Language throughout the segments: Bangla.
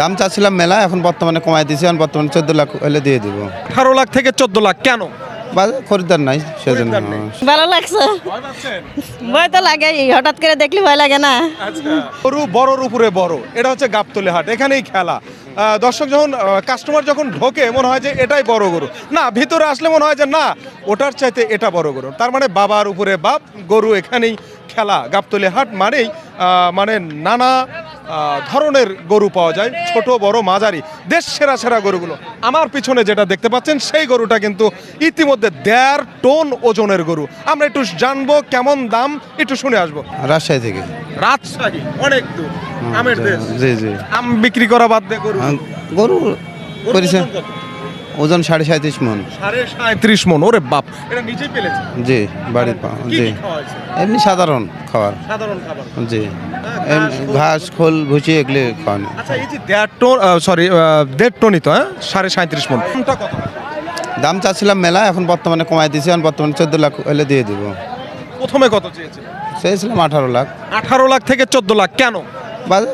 দাম চাচ্ছিলাম মেলা এখন বর্তমানে কমাই দিয়েছি এখন বর্তমানে চোদ্দ লাখ হলে দিয়ে দিব। আঠারো লাখ থেকে চোদ্দ লাখ কেন? বাজার খরিদ্দার নাই সেজন্য। ভালো লাগছে। ভয় তো লাগে হঠাৎ করে দেখলে ভয় লাগে না। গরু বড়র উপরে বড় এটা হচ্ছে গাবতলি হাট এখানেই খেলা। দর্শক যখন কাস্টমার যখন ঢোকে মনে হয় যে এটাই বড় গরু। না ভিতরে আসলে মনে হয় যে না ওটার চাইতে এটা বড় গরু। তার মানে বাবার উপরে বাপ গরু এখানেই খেলা। গাবতলি হাট মানেই মানে নানা ধরনের গরু পাওয়া যায় ছোট বড় মাঝারি দেশ সেরা সেরা গরুগুলো। আমার পিছনে যেটা দেখতে পাচ্ছেন সেই গরুটা কিন্তু ইতিমধ্যে দেড় টন ওজনের গরু। আমরা একটু জানব কেমন দাম একটু শুনে আসব। রাজশাহী থেকে। রাজশাহী অনেক দূর আমের দেশ। জি জি। আম বিক্রি করা বাদ দিয়ে গরু। গরু করেছে ওজন সাড়ে সাঁত্রিশ মন। সাড়ে সাঁত্রিশ মন ওরে বাপ এটা নিজেই পেলেছে জি বাড়ির পা- জি? এমনি সাধারণ খাবার। সাধারণ খাবার। জি। হ্যাঁ, ঘাস খোল। ভুচি এগুলি খাওয়ানো আচ্ছা এই যে দেড় টন সরি দেড় টনই তো হ্যাঁ? সাড়ে সাঁত্রিশ মন। দাম চাচ্ছিলাম মেলা এখন বর্তমানে কমাই দিয়েছি এখন বর্তমানে চোদ্দ লাখ হলে দিয়ে দিব। প্রথমে কত চেয়েছে চেয়েছিলাম আঠারো লাখ। আঠারো লাখ থেকে চোদ্দ লাখ কেন?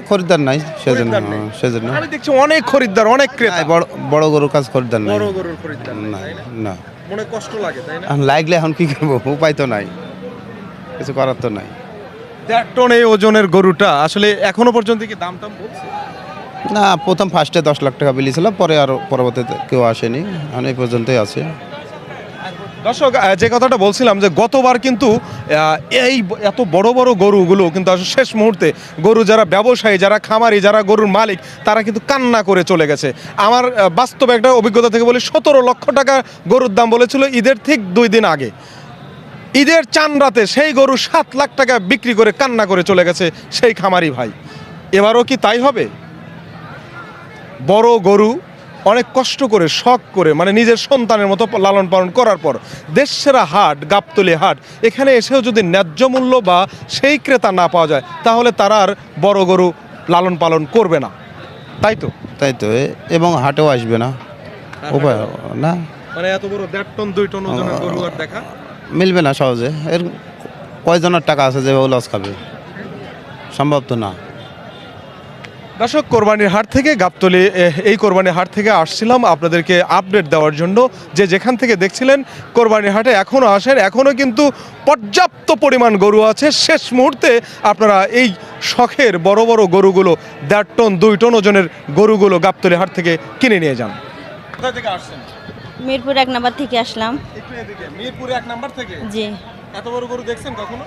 খরিদ্দার নাই সেজন্য খরিদ্দার নেই। সেজন্য। আমি দেখছি অনেক খরিদ্দার অনেক ক্রেতা। নাই, বড় বড় গরুর কাজ খরিদ্দার নাই। বড় গরুর খরিদ্দার নেই, না তাই না? না মনে কষ্ট লাগে তাই না? এখন লাগলে এখন কি করব? উপায় তো নাই। কিছু করার তো নাই। দেড় টন এই ওজনের গরুটা আসলে এখনও পর্যন্ত কি দাম টাম বলছে? না প্রথম ফার্স্টে দশ লাখ টাকা বিলিয়েছিল পরে আর পরবর্তীতে কেউ আসেনি। এখন এই পর্যন্তই আছে। দর্শক যে কথাটা বলছিলাম যে গতবার কিন্তু এই এত বড় বড় গরুগুলো কিন্তু আসলে শেষ মুহূর্তে গরু যারা ব্যবসায়ী, যারা খামারি, যারা গরুর মালিক, তারা কিন্তু কান্না করে চলে গেছে। আমার বাস্তব একটা অভিজ্ঞতা থেকে বলি, সতেরো লক্ষ টাকা গরুর দাম বলেছিল ঈদের ঠিক দুই দিন আগে। ঈদের চান রাতে সেই গরু সাত লাখ টাকা বিক্রি করে কান্না করে চলে গেছে সেই খামারি ভাই। এবারও কি তাই হবে? বড় গরু অনেক কষ্ট করে শখ করে মানে নিজের সন্তানের মতো লালন পালন করার পর দেশসেরা হাট গাবতলি হাট এখানে এসেও যদি ন্যায্য মূল্য বা সেই ক্রেতা না পাওয়া যায় তাহলে তারা আর বড় গরু লালন পালন করবে না। তাই তো? তাই তো এ- এবং হাটেও আসবে না। উপায় না? মানে এত বড় দেড় টন দুই টন ওজনের গরু আর দেখা? মিলবে না সহজে। এর কয়জনের টাকা আছে যে ও লস খাবে? সম্ভব তো না। দর্শক কোরবানির হাট থেকে গাবতলি এই কোরবানির হাট থেকে আসছিলাম আপনাদেরকে আপডেট দেওয়ার জন্য। যে যেখান থেকে দেখছিলেন কোরবানির হাটে এখনও আসেন এখনও কিন্তু পর্যাপ্ত পরিমাণ গরু আছে। শেষ মুহূর্তে আপনারা এই শখের বড় বড় গরুগুলো দেড় টন দুই টন ওজনের গরুগুলো গাবতলি হাট থেকে কিনে নিয়ে যান। কোথা থেকে আসছেন? মিরপুর এক নাম্বার থেকে আসলাম। মিরপুরে এক নাম্বার থেকে? জি। এত বড় গরু দেখছেন কখনো?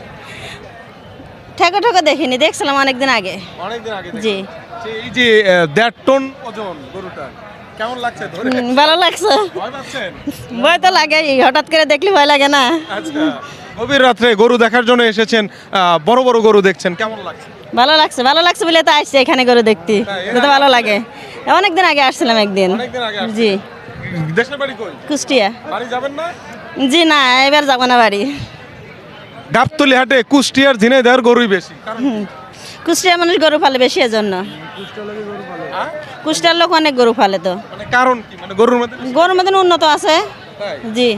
ঠেকা ঠেকা দেখিনি দেখছিলাম অনেকদিন আগে। অনেকদিন আগে জি। এই যে দেড় টন ওজন গরুটা কেমন লাগছে ধরে? ভালো লাগছে। ভয় পাচ্ছেন? ভয় তো লাগে হঠাৎ করে দেখলে ভয় লাগে না। আচ্ছা গভীর রাত্রে গরু দেখার জন্য এসেছেন বড় বড় গরু দেখছেন কেমন লাগছে? ভালো লাগছে ভালো লাগছে বলে তো আসছি এখানে গরু দেখতে তো ভালো লাগে। অনেকদিন আগে আসছিলাম একদিন। জি। দেশের বাড়ি কই? কুষ্টিয়া। বাড়ি যাবেন না? জি না এবার যাব না বাড়ি। গাবতলি হাটে কুষ্টিয়ার ঝিনাইদার গরুই বেশি। কারণ কুষ্টিয়ার মানুষ গরু ফালে বেশি এজন্য? কুষ্টিয়ার লোক অনেক গরু ফালে তো। মানে কারণ কি? মানে গরুর মধ্যে গরুর মতন উন্নত আছে। জি।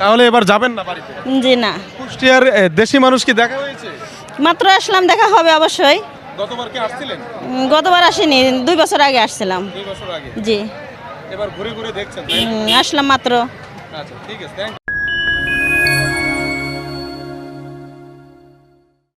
তাহলে এবার যাবেন না বাড়িতে? জি না। কুষ্টিয়ার দেশি মানুষ কি দেখা হয়েছে? মাত্র আসলাম দেখা হবে অবশ্যই। গতবার কি আসছিলেন? গতবার আসিনি দুই বছর আগে আসছিলাম। দুই বছর আগে। জি। এবার ঘুরে ঘুরে দেখছেন আসলাম মাত্র। আচ্ছা ঠিক আছে